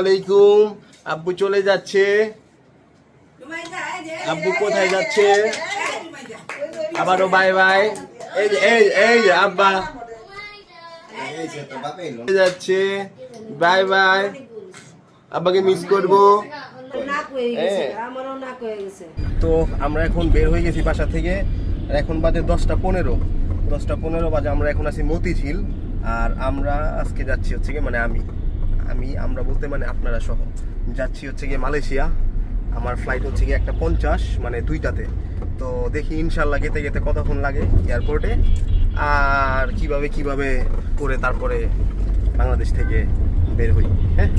আলাইকুম আব্বু চলে যাচ্ছে। আব্বু কোথায় যাচ্ছে? আবারও বাই বাই এই এই এই আব্বা। যাচ্ছে। বাই বাই আব্বাকে মিস করব। তো আমরা এখন বের হয়ে গেছি বাসা থেকে। এখন বাজে দশটা পনেরো। দশটা পনেরো বাজে, আমরা এখন আছি মতিঝিল। আর আমরা আজকে যাচ্ছি হচ্ছে মানে আমি। আমি, আমরা বলতে মানে আপনারা সহ। যাচ্ছি হচ্ছে গিয়ে মালয়েশিয়া। আমার ফ্লাইট হচ্ছে গিয়ে একটা পঞ্চাশ মানে দুইটাতে। তো দেখি ইনশাল্লাহ গেতে গেতে কতক্ষণ লাগে এয়ারপোর্টে আর কীভাবে কীভাবে করে তারপরে বাংলাদেশ থেকে বের হই হ্যাঁ?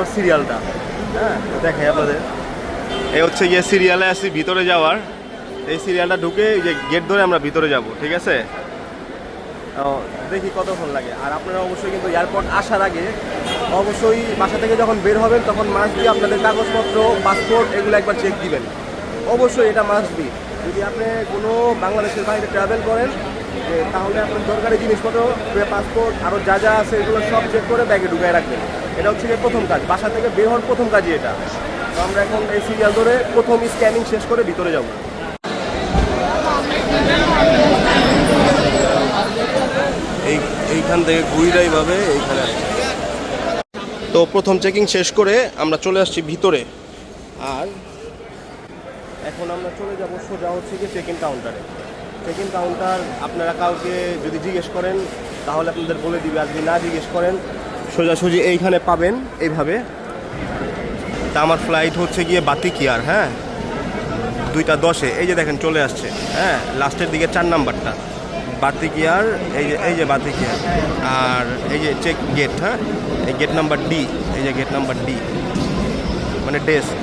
যাব সিরিয়ালটা। হ্যাঁ দেখাই আপনাদের। এই হচ্ছে গিয়ে সিরিয়ালে আসি ভিতরে যাওয়ার। এই সিরিয়ালটা ঢুকে যে গেট ধরে আমরা ভিতরে যাব, ঠিক আছে? দেখি কতক্ষণ লাগে। আর আপনারা অবশ্যই কিন্তু এয়ারপোর্ট আসার আগে অবশ্যই বাসা থেকে যখন বের হবেন, তখন মাস্ট বি আপনাদের কাগজপত্র পাসপোর্ট এগুলো একবার চেক দিবেন। অবশ্যই এটা মাস্ট বি যদি আপনি কোনো বাংলাদেশের বাইরে ট্রাভেল করেন তাহলে আপনার দরকারি জিনিসপত্র পাসপোর্ট আরও যা যা আছে, এগুলো সব চেক করে ব্যাগে ঢুকায় রাখবেন। এটা হচ্ছে গিয়ে প্রথম কাজ। বাসা থেকে বের হওয়ার প্রথম কাজই এটা। তো আমরা এখন এই সিরিয়াল ধরে প্রথম স্ক্যানিং শেষ করে ভিতরে যাব। এই, এইখান থেকে ঘুইরাইভাবে এইখানে আসছে তো প্রথম চেকিং শেষ করে আমরা চলে আসছি ভিতরে। আর এখন আমরা চলে যাব সোজা হচ্ছে কি চেক ইন কাউন্টারে চেক ইন কাউন্টার আপনারা কাউকে যদি জিজ্ঞেস করেন, তাহলে আপনাদের বলে দিবে। আর যদি না জিজ্ঞেস করেন সোজাসুজি এইখানে পাবেন এইভাবে। তা আমার ফ্লাইট হচ্ছে গিয়ে বাতিকিয়ার হ্যাঁ? দুইটা দশে, এই যে দেখেন চলে আসছে হ্যাঁ? লাস্টের দিকে চার নাম্বারটা। বাতিকিয়ার, এই যে এই যে বাতিকিয়ার। আর এই যে চেক গেট হ্যাঁ? এই গেট নাম্বার ডি এই যে গেট নাম্বার ডি মানে ডেস্ক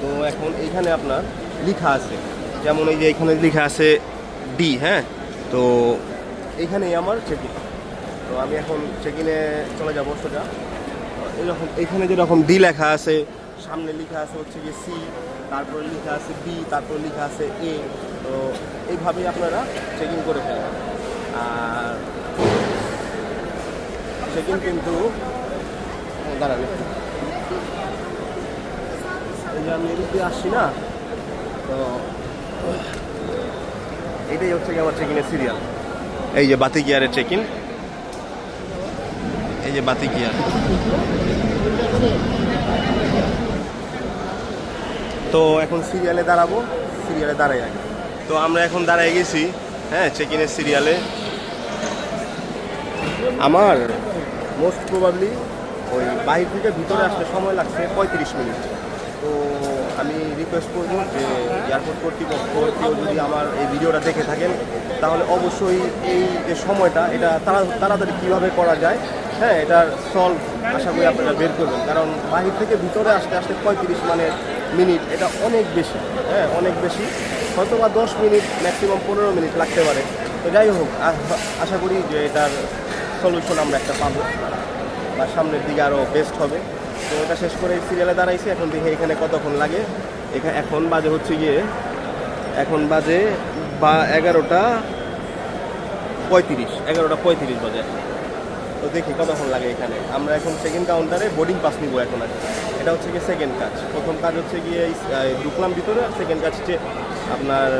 তো এখন এইখানে আপনার লেখা আছে। যেমন এই যে এখানে লেখা আছে ডি হ্যাঁ? তো এইখানেই আমার চেক তো আমি এখন ইনে চলে যাব সোজা। এরকম এখানে যেরকম ডি লেখা আছে, সামনে লেখা আছে হচ্ছে গিয়ে সি তারপরে লেখা আছে বি তারপর লেখা আছে এ তো এইভাবেই আপনারা চেক ইন করে ফেলেন আর চেক ইন কিন্তু দাঁড়ান এই যে আমি আসছি না, তো এটাই হচ্ছে কি আমার চেক ইনের সিরিয়াল এই যে বাতি গিয়ারের চেক ইন এই যে বাতি গিয়ার তো এখন সিরিয়ালে দাঁড়াবো সিরিয়ালে দাঁড়াই আগে। তো আমরা এখন দাঁড়াই গেছি হ্যাঁ চেক ইনের সিরিয়ালে। আমার মোস্ট প্রবাবলি ওই বাহির থেকে ভিতরে আসতে সময় লাগছে পঁয়ত্রিশ মিনিট। তো আমি রিকোয়েস্ট করব যে এয়ারপোর্ট কর্তৃপক্ষ কেউ যদি আমার এই ভিডিওটা দেখে থাকেন তাহলে অবশ্যই এই যে সময়টা এটা তাড়াতাড়ি কীভাবে করা যায় হ্যাঁ এটার সলভ আশা করি আপনারা বের করবেন। কারণ বাহির থেকে ভিতরে আসতে আসতে পঁয়ত্রিশ মানে মিনিট এটা অনেক বেশি। হ্যাঁ অনেক বেশি। হয়তো বা দশ মিনিট ম্যাক্সিমাম পনেরো মিনিট লাগতে পারে। তো যাই হোক আশা করি যে এটার সলিউশন আমরা একটা পাবো। বা সামনের দিকে আরও বেস্ট হবে। তো এটা শেষ করে সিরিয়ালে দাঁড়াইছি। এখন দেখি এখানে কতক্ষণ লাগে। এখানে এখন বাজে হচ্ছে গিয়ে এখন বাজে বা এগারোটা পঁয়ত্রিশ। এগারোটা পঁয়ত্রিশ বাজে। তো দেখি কতক্ষণ লাগে এখানে। আমরা এখন সেকেন্ড কাউন্টারে বোর্ডিং পাস নিব এখন আর। এটা হচ্ছে গিয়ে সেকেন্ড কাজ। প্রথম কাজ হচ্ছে গিয়ে ঢুকলাম ভিতরে, আর সেকেন্ড কাজ হচ্ছে আপনার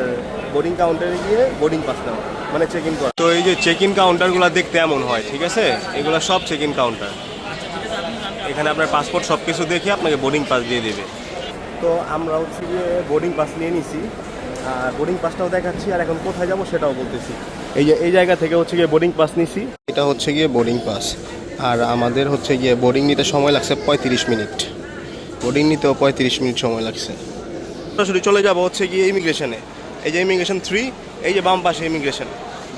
বোর্ডিং কাউন্টারে গিয়ে বোর্ডিং পাস নেওয়া মানে চেক ইন করা। তো এই যে চেক ইন কাউন্টারগুলো দেখতে এমন হয়, ঠিক আছে? এগুলো সব চেক ইন কাউন্টার এখানে আপনার পাসপোর্ট সব কিছু দেখে আপনাকে বোর্ডিং পাস দিয়ে দেবে। তো আমরা হচ্ছে গিয়ে বোর্ডিং পাস নিয়ে নিছি। আর বোর্ডিং পাসটাও দেখাচ্ছি, আর এখন কোথায় যাব সেটাও বলতেছি। এই যে, এই জায়গা থেকে হচ্ছে গিয়ে বোর্ডিং পাস নিছি। এটা হচ্ছে গিয়ে বোর্ডিং পাস আর আমাদের হচ্ছে গিয়ে বোর্ডিং নিতে সময় লাগছে পঁয়ত্রিশ মিনিট। বোর্ডিং নিতেও পঁয়ত্রিশ মিনিট সময় লাগছে। সরাসরি চলে যাব হচ্ছে গিয়ে ইমিগ্রেশনে এই যে ইমিগ্রেশন থ্রি এই যে বাম পাশে ইমিগ্রেশন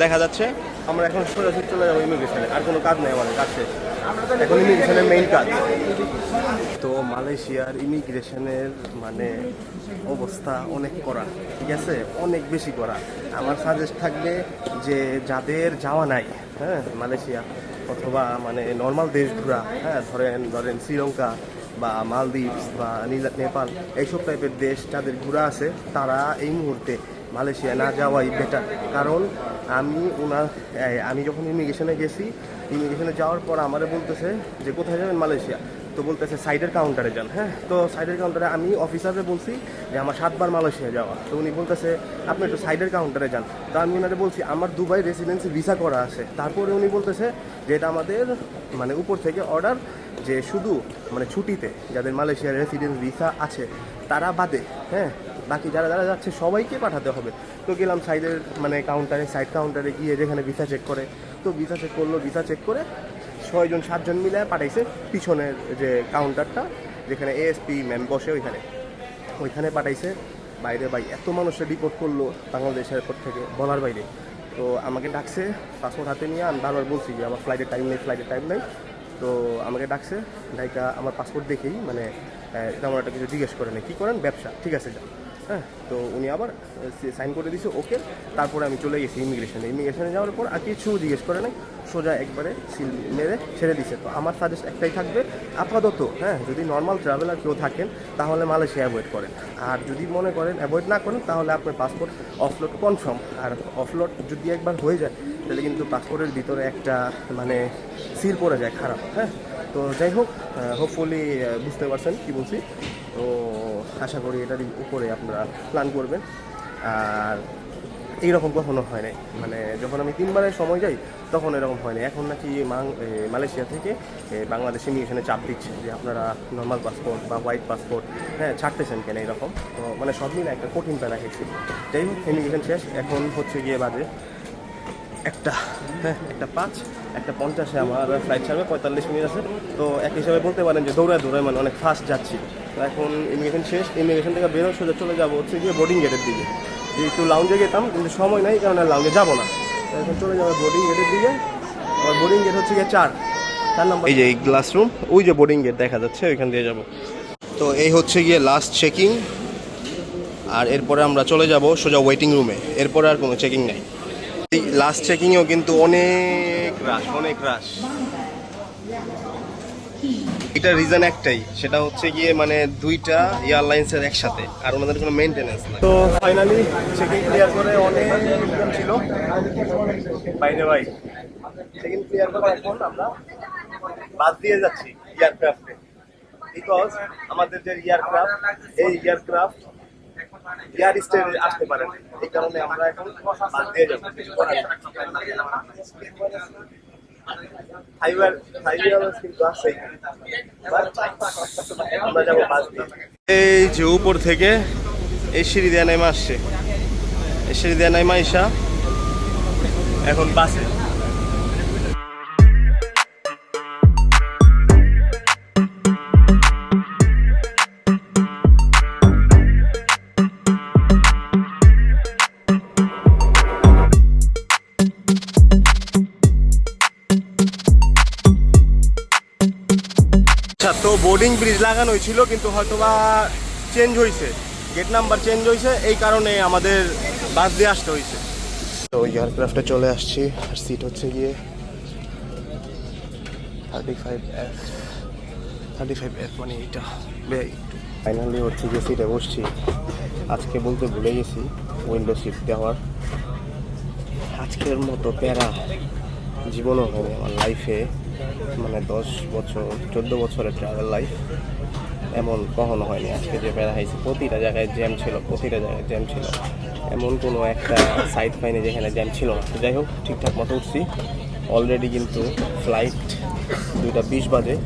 দেখা যাচ্ছে, আমরা এখন সরাসরি চলে যাব ইমিগ্রেশনে আর কোনো কাজ নেই আমাদের, কাজ শেষ। এখন ইমিগ্রেশনের মেইন কাজ। তো মালয়েশিয়ার ইমিগ্রেশনের মানে অবস্থা অনেক করা ঠিক আছে? অনেক বেশি করা আমার সাজেস্ট থাকবে যে যাদের যাওয়া নাই হ্যাঁ মালয়েশিয়া, অথবা মানে নর্মাল দেশ ঘোরা হ্যাঁ ধরেন ধরেন শ্রীলঙ্কা বা মালদ্বীপস বা নেপাল, এইসব টাইপের দেশ যাদের ঘোরা আছে, তারা এই মুহূর্তে মালয়েশিয়া না যাওয়াই বেটার কারণ আমি ওনার আমি যখন ইমিগ্রেশনে গেছি ইমিগ্রেশনে যাওয়ার পর আমারে বলতেছে যে, কোথায় যাবেন? মালয়েশিয়া। তো বলতেছে, সাইডের কাউন্টারে যান। হ্যাঁ? তো সাইডের কাউন্টারে আমি অফিসারে বলছি যে, আমার সাতবার মালয়েশিয়া যাওয়া। তো উনি বলতেছে, আপনি একটু সাইডের কাউন্টারে যান। তো আমি ওনারে বলছি, আমার দুবাই রেসিডেন্সি ভিসা করা আছে। তারপরে উনি বলতেছে যে, এটা আমাদের মানে উপর থেকে অর্ডার যে, শুধু মানে ছুটিতে যাদের মালয়েশিয়ার রেসিডেন্স ভিসা আছে, তারা বাদে হ্যাঁ? বাকি যারা যারা যাচ্ছে, সবাইকে পাঠাতে হবে। তো গেলাম সাইডের মানে কাউন্টারে সাইড কাউন্টারে গিয়ে যেখানে ভিসা চেক করে। তো ভিসা চেক করল ভিসা চেক করে ছয়জন সাতজন মিলে পাঠাইছে পিছনের যে কাউন্টারটা যেখানে এএসপি ম্যাম বসে ওইখানে। ওইখানে পাঠাইছে। বাইরে ভাই, এত মানুষের রিপোর্ট করল বাংলাদেশের এয়ারপোর্ট থেকে, বলার বাইরে। তো আমাকে ডাকছে পাসপোর্ট হাতে নিয়ে আমি বারবার বলছি যে আমার ফ্লাইটের টাইম নেই ফ্লাইটের টাইম নেই। তো আমাকে ডাকছে ডাইকা আমার পাসপোর্ট দেখেই মানে তেমন একটা কিছু জিজ্ঞেস করে নেই। কী করেন? ব্যবসা, ঠিক আছে, যান। হ্যাঁ তো উনি আবার সাইন করে দিয়েছে ওকে তারপরে আমি চলে গেছি ইমিগ্রেশনে ইমিগ্রেশনে যাওয়ার পর আর কিছু জিজ্ঞেস করে নাই, সোজা একবারে সিল মেরে ছেড়ে দিছে তো আমার সাজেস্ট একটাই থাকবে, আপাতত হ্যাঁ যদি নর্মাল ট্রাভেলার কেউ থাকেন, তাহলে মালয়েশিয়া অ্যাভয়েড করেন। আর যদি মনে করেন অ্যাভয়েড না করেন, তাহলে আপনার পাসপোর্ট অফলোড কনফার্ম আর অফলোড যদি একবার হয়ে যায়, তাহলে কিন্তু পাসপোর্টের ভিতরে একটা মানে সিল পড়ে যায়, খারাপ হ্যাঁ? তো যাই হোক হোপফুলি বুঝতে পারছেন কি বলছি। তো আশা করি এটার উপরে আপনারা প্ল্যান করবেন। আর এইরকম কখনো হয় নাই। মানে যখন আমি তিনবারের সময় যাই, তখন এরকম হয় না এখন নাকি মালয়েশিয়া থেকে বাংলাদেশ ইমিগ্রেশনে চাপ দিচ্ছে যে আপনারা নর্মাল পাসপোর্ট বা হোয়াইট পাসপোর্ট হ্যাঁ ছাড়তেছেন কেন এরকম? তো মানে সব মিলে একটা কঠিন প্যারা খেয়েছি যাই হোক ইমিগ্রেশন শেষ। এখন হচ্ছে গিয়ে বাজে একটা হ্যাঁ একটা পাঁচ, একটা পঞ্চাশে আমার ফ্লাইট ছাড়বে, পঁয়তাল্লিশ মিনিট আছে। তো এক হিসাবে বলতে পারেন যে দৌড়ায় দৌড়ায় মানে অনেক ফাস্ট যাচ্ছি। তো এখন ইমিগ্রেশন শেষ ইমিগ্রেশন থেকে বেরো সোজা চলে যাব হচ্ছে গিয়ে বোর্ডিং গেটের দিকে। যে একটু লাউঞ্জে যেতাম কিন্তু সময় নাই, কারণ লাউঞ্জে যাব না। এখন চলে যাব বোর্ডিং গেটের দিকে। আর বোর্ডিং গেট হচ্ছে গিয়ে চার। চার নম্বর এই যে এই গ্লাস রুম ওই যে বোর্ডিং গেট দেখা যাচ্ছে, ওইখান দিয়ে যাব। তো এই হচ্ছে গিয়ে লাস্ট চেকিং আর এরপরে আমরা চলে যাব সোজা ওয়েটিং রুমে এরপরে আর কোনো চেকিং নাই। লাস্ট চেকিংয়েও কিন্তু অনেক রাশ অনেক রাশ এটা রিজন একটাই, সেটা হচ্ছে গিয়ে মানে দুইটা এয়ারলাইন্সের একসাথে, আর ওনাদের কোনো মেনটেনেন্স নাই। তো ফাইনালি চেকিং ক্লিয়ার করে অনেক ছিল। বাইরে ভাই চেকিং ক্লিয়ার করে এখন আমরা বাদ দিয়ে যাচ্ছি এয়ারক্রাফটে বিকজ আমাদের যে এয়ারক্রাফট এই এয়ারক্রাফট আসতে পারে এই কারণে আমরা এখন এই যে উপর থেকে এই সিঁড়ি দিয়ে নেমে আসছে। এই সিঁড়ি দিয়ে নেমে আইসা এখন বাসে। বোর্ডিং ব্রিজ লাগানো ছিল কিন্তু হয়তোবা চেঞ্জ হয়েছে। গেট নাম্বার চেঞ্জ হয়েছে এই কারণে আমাদের বাস দিয়ে আসতে হয়েছে। তো এয়ারক্রাফটে চলে আসছি আর সিট হচ্ছে গিয়ে thirty five F thirty five F মানে এইটা। ফাইনালি হচ্ছে গিয়ে সিটে বসছি। আজকে বলতে ভুলে গেছি উইন্ডো সিট দেওয়ার। আজকের মতো প্যারা জীবনও হয়নি আমার লাইফে মানে দশ বছর, চোদ্দ বছরের ট্রাভেল লাইফ এমন কখনো হয়নি। আজকে যে বেড়া হয়েছে, প্রতিটা জায়গায় জ্যাম ছিল, প্রতিটা জায়গায় জ্যাম ছিল। এমন কোনো একটা সাইড পাইনি যেখানে জ্যাম ছিল না। যাই হোক, ঠিকঠাক মতো উঠছি। অলরেডি কিন্তু ফ্লাইট দুইটা বিশ বাজে।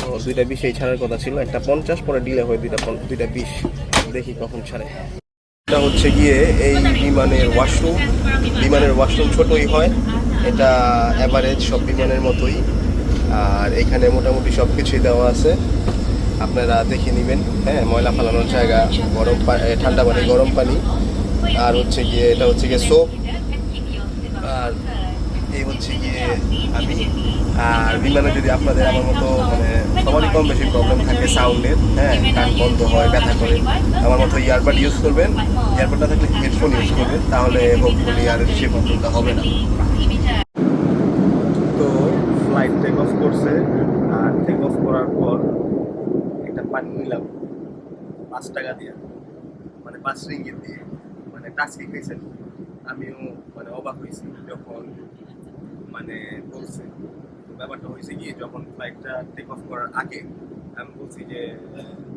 তো দুইটা বিশেই ছাড়ার কথা ছিল। একটা পঞ্চাশ পরে ডিলে হয়ে দুইটা দুইটা বিশ। দেখি কখন ছাড়ে। এটা হচ্ছে গিয়ে এই বিমানের ওয়াশরুম বিমানের ওয়াশরুম ছোটই হয়। এটা অ্যাভারেজ সব বিমানের মতোই। আর এখানে মোটামুটি সব কিছুই দেওয়া আছে। আপনারা দেখে নেবেন হ্যাঁ ময়লা ফালানোর জায়গা, গরম ঠান্ডা পানি, গরম পানি। আর হচ্ছে গিয়ে, এটা হচ্ছে গিয়ে সোপ আর এই হচ্ছে গিয়ে আমি। আর বিমানে যদি আপনাদের আমার মতো মানে সবারই কম বেশি প্রবলেম থাকে সাউন্ডের হ্যাঁ কান বন্ধ হয়, ব্যথা করে, আমার মতো ইয়ারবাড ইউজ করবেন। ইয়ারবাডটা থাকলে হেডফোন ইউজ করবেন, তাহলে হোপফুলি আর সে প্রবলেমটা হবে না। তো ফ্লাইট টেক অফ করছে, আর টেক অফ করার পর একটা পানি নিলাম, পাঁচ টাকা দিয়ে মানে পাঁচ রিঙ্গিত দিয়ে মানে টাচকি খাইছেন আমিও মানে অবাক হয়েছি যখন মানে বলছে ব্যাপারটা হয়েছে কি, যখন ফ্লাইটটা টেক অফ করার আগে আমি বলছি যে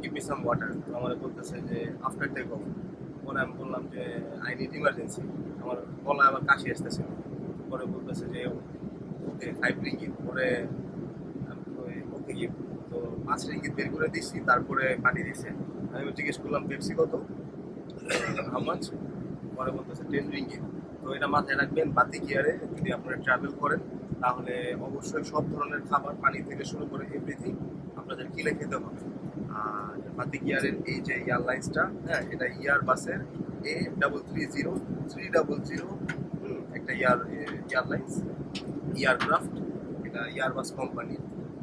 গিভ মি সাম ওয়াটার তো আমার বলতেছে যে আফটার টেক অফ পরে আমি বললাম যে আই নিড ইমার্জেন্সি আমার গলা আবার কাশি আসতেছে। পরে বলতেছে যে ফাইভ রিঙ্গিত আমি ওকে গিয়ে তো পাঁচ রিঙ্গিত বের করে দিচ্ছি তারপরে পানি দিছে আমি জিজ্ঞেস করলাম পেপসি কত? হাউ মাছ পরে বলতেছে টেন রিঙ্গিত তো এটা মাথায় রাখবেন, বাতি গিয়ারে যদি আপনারা ট্রাভেল করেন, তাহলে অবশ্যই সব ধরনের খাবার, পানি থেকে শুরু করে এভরিথিং আপনাদের কিনে খেতে হবে। আর বাতি গিয়ারের এই যে এয়ারলাইন্সটা হ্যাঁ এটা ইয়ার বাসের A double three zero three double zero একটা ইয়ার এয়ারলাইন্স এয়ারক্রাফট এটা এয়ারবাস কোম্পানি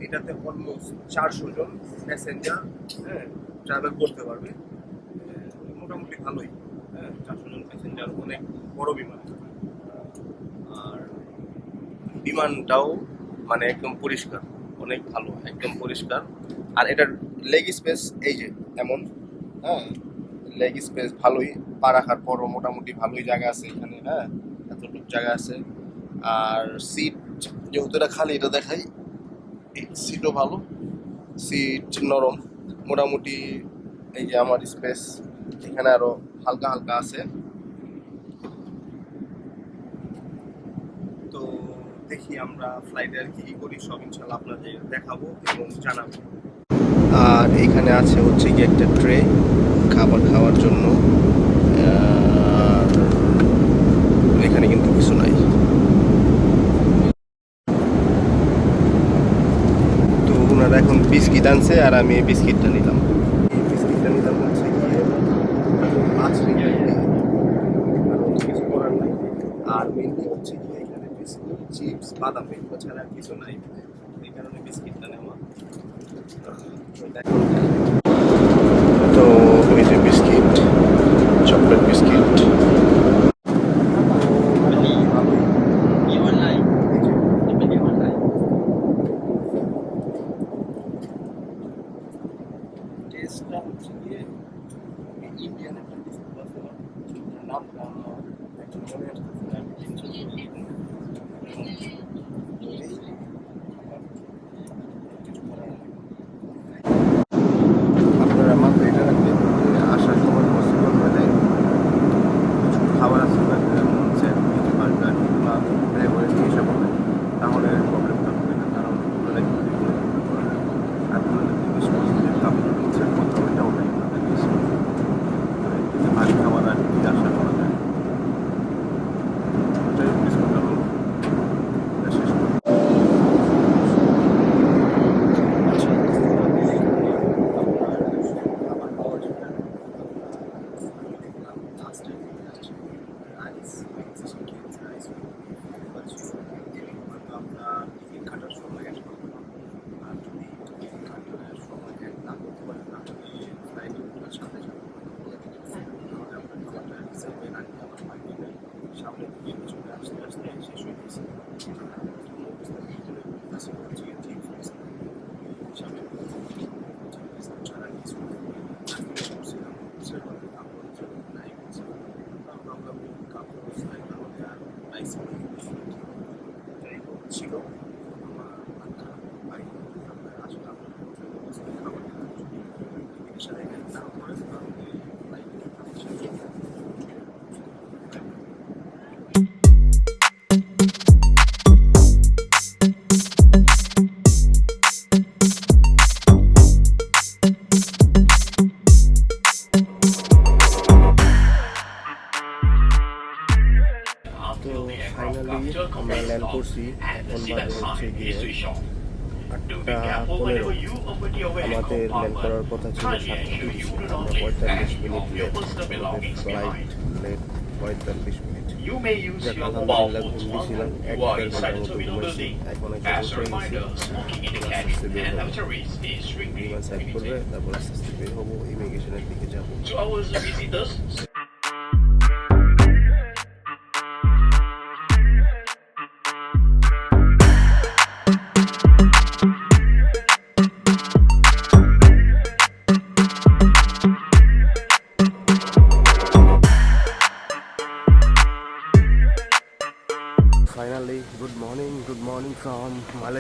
এটাতে অলমোস্ট চারশো জন প্যাসেঞ্জার হ্যাঁ ট্রাভেল করতে পারবে। মোটামুটি ভালোই। হ্যাঁ চারশো জন প্যাসেঞ্জার অনেক বড় বিমান। আর বিমানটাও মানে একদম পরিষ্কার, অনেক ভালো, একদম পরিষ্কার। আর এটার লেগ স্পেস এই যে, এমন হ্যাঁ লেগ স্পেস ভালোই। পা রাখার পরও মোটামুটি ভালোই জায়গা আছে এখানে হ্যাঁ এতটুকু জায়গা আছে। আর সিট যেহেতু এটা খালি, এটা দেখাই। সিটও ভালো। সিট নরম। মোটামুটি এই যে আমার স্পেস এখানে আরও হালকা হালকা আছে। তো দেখি আমরা ফ্লাইটে আর কি করি। সব ইনশাল্লাহ আপনাদের দেখাবো এবং জানাব। আর এখানে আছে হচ্ছে কি একটা ট্রে খাবার খাওয়ার জন্য আর এখানে কিন্তু কিছু নাই তো ওনারা এখন বিস্কিট আনছে আর আমি এই বিস্কিটটা নিলাম এই বিস্কিটটা নিলাম হচ্ছে গিয়ে পাঁচ রিঙ্গিত দিয়ে। আর অন্য কিছু করার নাই আর মেনলি হচ্ছে গিয়ে এখানে বিস্কুট চিপস বাদাম এগুলো ছাড়া আর কিছু নাই এই কারণে বিস্কিটটা নেওয়া তো এই যে বিস্কিট চকলেট বিস্কিট টেস্টটা হচ্ছে গিয়ে ইন্ডিয়ান একটা বিস্কুট ফাইনালি আমরা ল্যান্ড করছি এখন বাজে হচ্ছে গিয়ে আটটা পনেরো আমাদের ল্যান্ড করার কথা ছিল সাতটা তিরিশে আমরা পঁয়তাল্লিশ মিনিট লেট আমাদের ফ্লাইট লেট পঁয়তাল্লিশ মিনিট। You may use যাক your mobile আলহামদুলিল্লাহ phones ঘুম দিছিলাম। এক দেড় ঘণ্টার মতো ঘুমাইছি এখন একটা As গেছি in the আস্তে cabin আস্তে বের and হব। lavatories is strictly বিমান সাইড করবে তারপর আস্তে আস্তে বের হব ইমিগ্রেশনের দিকে যাব।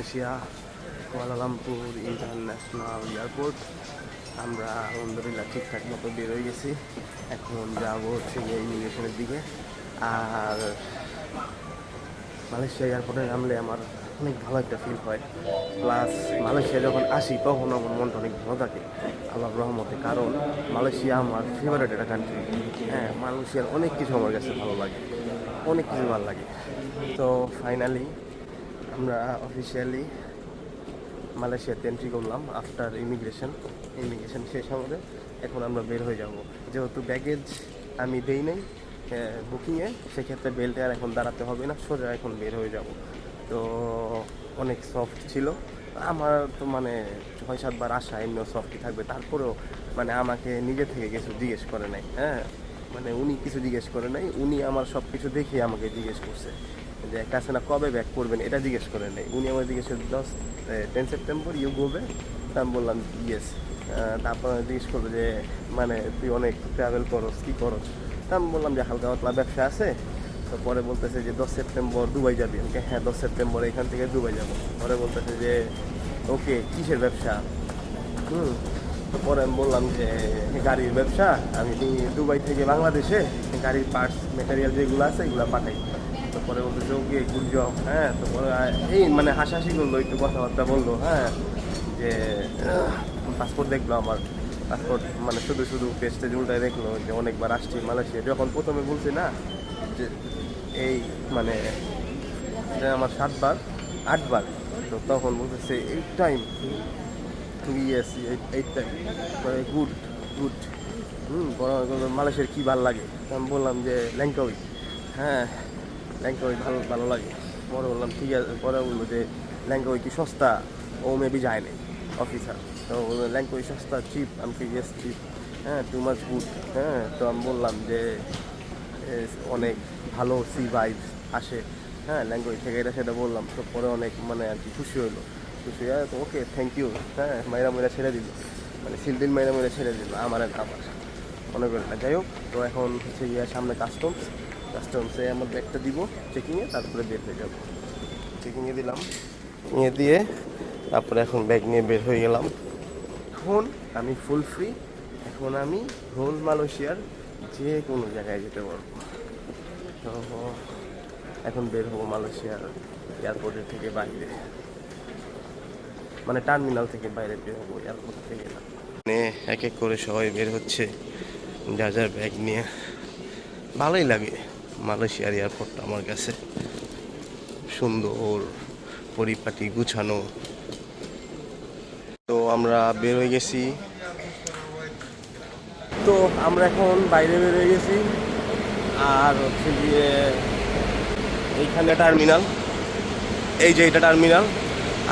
Malaysia Kuala Lumpur international airport. আমরা আলহামদুলিল্লাহ ঠিকঠাক মতো বের হয়ে গেছি। এখন যাব হচ্ছে গিয়ে ইমিগ্রেশনের দিকে। আর মালয়েশিয়া এয়ারপোর্টে নামলে আমার অনেক ভালো একটা ফিল হয়। প্লাস মালয়েশিয়া যখন আসি, তখন আমার মনটা অনেক ভালো থাকে। আল্লাহর রহমতে, কারণ মালয়েশিয়া আমার ফেভারিট একটা কান্ট্রি হ্যাঁ মালয়েশিয়ার অনেক কিছু আমার কাছে ভালো লাগে। অনেক কিছু ভালো লাগে। তো ফাইনালি আমরা অফিসিয়ালি মালয়েশিয়াতে এন্ট্রি করলাম আফটার ইমিগ্রেশন ইমিগ্রেশন শেষ আমাদের। এখন আমরা বের হয়ে যাব। যেহেতু ব্যাগেজ আমি দেই নাই বুকিংয়ে সেক্ষেত্রে বেল্টে আর এখন দাঁড়াতে হবে না, সোজা এখন বের হয়ে যাব। তো অনেক সফট ছিল। আমার তো মানে ছয় সাতবার আসা এমনিও সফটই থাকবে। তারপরেও মানে আমাকে নিজে থেকে কিছু জিজ্ঞেস করে নাই হ্যাঁ? মানে উনি কিছু জিজ্ঞেস করে নাই। উনি আমার সব কিছু দেখে আমাকে জিজ্ঞেস করছে। যে আছে না, কবে ব্যাক করবেন এটা জিজ্ঞেস করে নেই। উনি আমার জিজ্ঞেস করে দশ টেন সেপ্টেম্বর ইউ গোবে আমি বললাম ইয়েস তারপর জিজ্ঞেস করল যে মানে তুই অনেক ট্রাভেল করস, কী করস? তা আমি বললাম যে, হালকা পাতলা ব্যবসা আছে? তো পরে বলতেছে যে, দশ সেপ্টেম্বর দুবাই যাবি? আমি হ্যাঁ দশ সেপ্টেম্বর এখান থেকে দুবাই যাব। পরে বলতেছে যে ওকে কিসের ব্যবসা? হুম, তো পরে আমি বললাম যে, গাড়ির ব্যবসা, আমি দুবাই থেকে বাংলাদেশে গাড়ির পার্টস মেটেরিয়াল যেগুলো আছে, এগুলো পাঠাই। পরে বলতেছে ওকে গুড জব হ্যাঁ? তো পরে আ- এই মানে হাসাহাসি করল, একটু কথাবার্তা বলল হ্যাঁ যে পাসপোর্ট দেখল আমার পাসপোর্ট মানে শুধু শুধু পেস্টে উল্টায় দেখল, যে অনেকবার আসছি মালয়েশিয়া। যখন প্রথমে বলছি না, যে, এই মানে আমার সাতবার, আটবার। তো তখন বলতেছে eight time yes eight time মানে গুড গুড হুম মালয়েশিয়ার কী ভালো লাগে? আমি বললাম যে ল্যাংকাউই হ্যাঁ ল্যাংকাউই ভালো ভালো লাগে। পরে বললাম, ঠিক আছে। পরে বলল যে ল্যাংকাউই কি সস্তা? ও মেবি যায় নাই অফিসার তো বলল ল্যাংকাউই সস্তা চিপ আমি কি ইয়েস চিপ হ্যাঁ টু মাচ গুড হ্যাঁ তো আমি বললাম যে অনেক ভালো সি ভাইবস আসে। হ্যাঁ ল্যাঙ্গুয়েজ থেকে এটা সেটা বললাম। তো পরে অনেক মানে আর কি খুশি হলো। খুশি হয়ে তো ওকে থ্যাংক ইউ হ্যাঁ মাইরা মাইরা ছেড়ে দিল। মানে সিলদিন মাইরা মাইরা ছেড়ে দিল, আমার এক আমার। না। যাই হোক, তো এখন হচ্ছে গিয়ে সামনে কাস্টমস কাস্টমসে আমার ব্যাগটা দিব চেকিংয়ে তারপরে বের হয়ে যাব। চেকিংয়ে দিলাম, নিয়ে দিয়ে তারপরে এখন ব্যাগ নিয়ে বের হয়ে গেলাম। এখন আমি ফুল ফ্রি এখন আমি হোল মালয়েশিয়ার যে কোনো জায়গায় যেতে পারব। তো এখন বের হব মালয়েশিয়ার এয়ারপোর্টের থেকে বাইরে। মানে টার্মিনাল থেকে বাইরে বের হব এয়ারপোর্ট থেকে মানে এক এক করে সবাই বের হচ্ছে, যা যার ব্যাগ নিয়ে। ভালোই লাগে। মালয়েশিয়ার এয়ারপোর্টটা আমার কাছে সুন্দর পরিপাটি গুছানো। তো আমরা বের হয়ে গেছি। তো আমরা এখন বাইরে বের হয়ে গেছি। আর হচ্ছে গিয়ে এইখানে টার্মিনাল এই যে এটা টার্মিনাল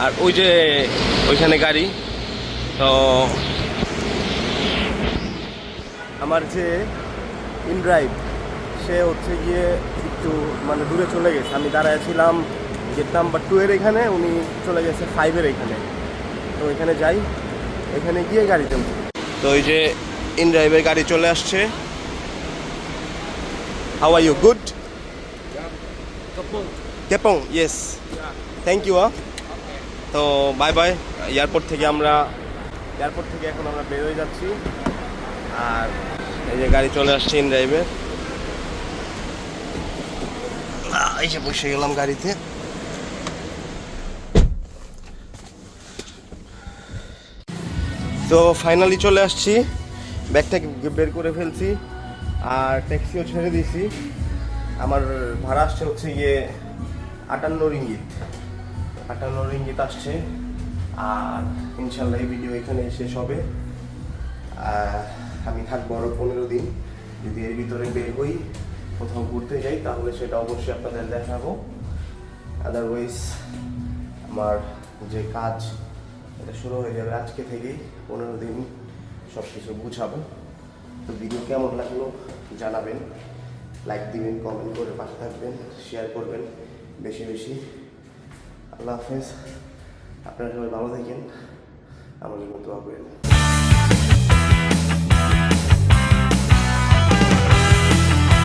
আর ওই যে ওইখানে গাড়ি। তো আমার যে ইনড্রাইভ। সে হচ্ছে গিয়ে একটু মানে দূরে চলে গেছে। আমি দাঁড়ায় ছিলাম গেট নাম্বার টু এর এখানে উনি চলে গেছে ফাইভের এখানে। তো এখানে যাই এখানে গিয়ে গাড়িতে উঠি। তো এই যে ইন ড্রাইভের গাড়ি চলে আসছে। How are you good Kepong yes thank you তো বাই বাই এয়ারপোর্ট থেকে আমরা এয়ারপোর্ট থেকে এখন আমরা বের হয়ে যাচ্ছি। আর এই যে গাড়ি চলে আসছে ইন ড্রাইভে যে বসে গেলাম গাড়িতে। তো ফাইনালি চলে আসছি। ব্যাগটা বের করে ফেলছি আর ট্যাক্সিও ছেড়ে দিয়েছি। আমার ভাড়া আসছে হচ্ছে গিয়ে আটান্ন রিঙ্গিত। আটান্ন রিঙ্গিত আসছে। আর ইনশাল্লাহ এই ভিডিও এখানে শেষ হবে। আমি থাকব আরও পনেরো দিন। যদি এর ভিতরে বের হই কোথাও ঘুরতে যাই, তাহলে সেটা অবশ্যই আপনাদের দেখাবো। আদারওয়াইজ আমার যে কাজ, এটা শুরু হয়ে যাবে আজকে থেকেই। পনেরো দিন সব কিছু বুঝাবো তো ভিডিও কেমন লাগল জানাবেন। লাইক দিবেন কমেন্ট করে পাশে থাকবেন শেয়ার করবেন বেশি বেশি। আল্লাহ হাফেজ। আপনারা সবাই ভালো থাকেন। আমাদের মতো হবে